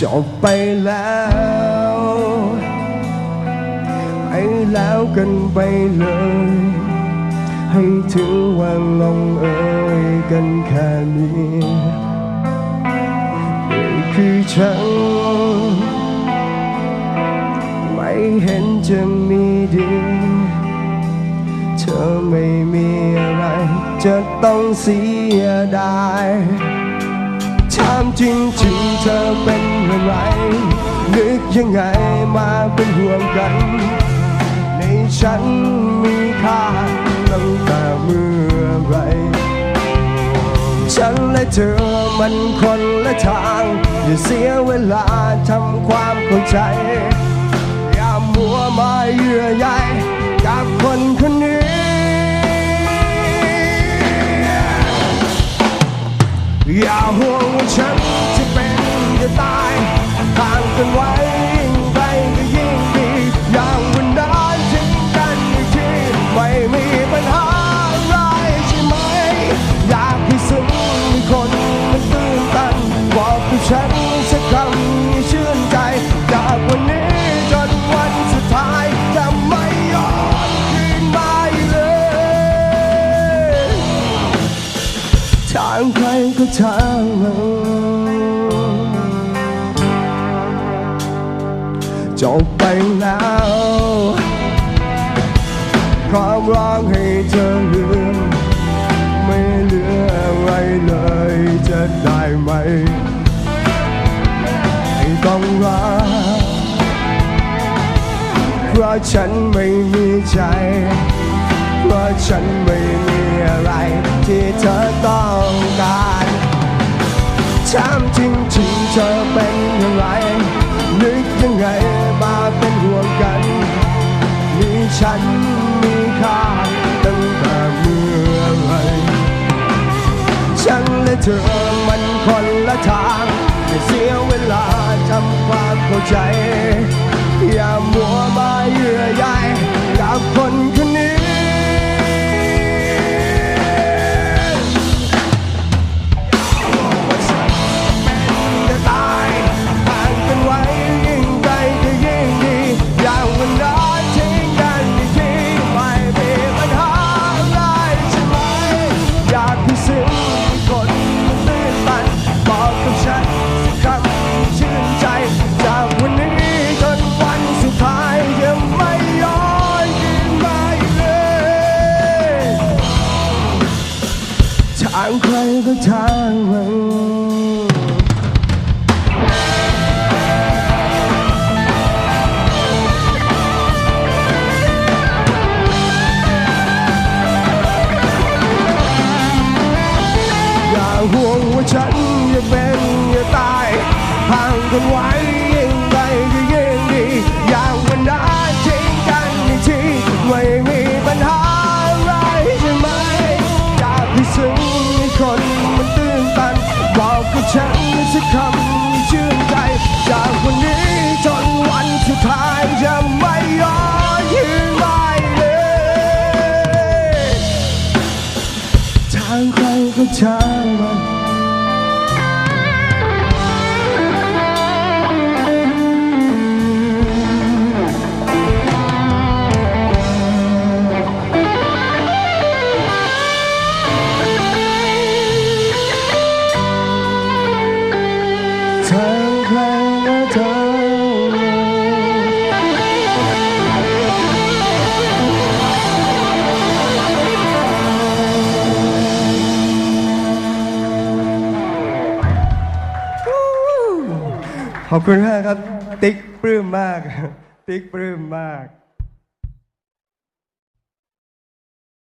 จบไปแล้วไปแล้วกันไปเลย ให้ถือว่าลงเอ่ยกันแค่นี้นี่คือฉัน ไม่เห็นจะมีดี เธอไม่มีอะไร จะต้องเสียดาย ถามจริงๆเธอเป็นอะไร นึกยังไงมาเป็นห่วงกัน ในฉันมีค่าตั้งแต่เมื่อไร ฉันและเธอมันคนละทาง อย่าเสียเวลาทำความเข้าใจ อย่ามัวมาเยื่อใยกับคน ห่างกันไว้ยิ่งไกลก็ยิ่งดี อย่างวันนั้นทิ้งกันอีกทีไม่มีปัญหาอะไรใช่ไหม อยากให้ซึ้งมีคนมันตื้นตันบอกกับฉันสักคำให้ชื่นใจจากวันนี้จนวันสุดท้ายจะไม่ย้อนคืนมาอีกเลยทางใครก็ทางมัน จบไปแล้วความร้องให้เธอลืมไม่เหลืออะไรเลยจะได้ไหมไม่ต้องรักเพราะฉันไม่มีใจ เพราะฉันไม่ กยังไงมาเป็นห่วงกัน มีฉันมีค่าตั้งแต่เมื่อไรฉันและเธอมันคนละทางไม่เสียเวลาทำความเข้าใจ อย่ามัวมาเยื่อใย ทางใครก็ทางมันอย่าห่วงว่าฉันจะเป็นจะตายห่างกันไว้างใครก็ทางมัน ขอบคุณมากครับ ติ๊กปลื้มมาก ติ๊กปลื้มมาก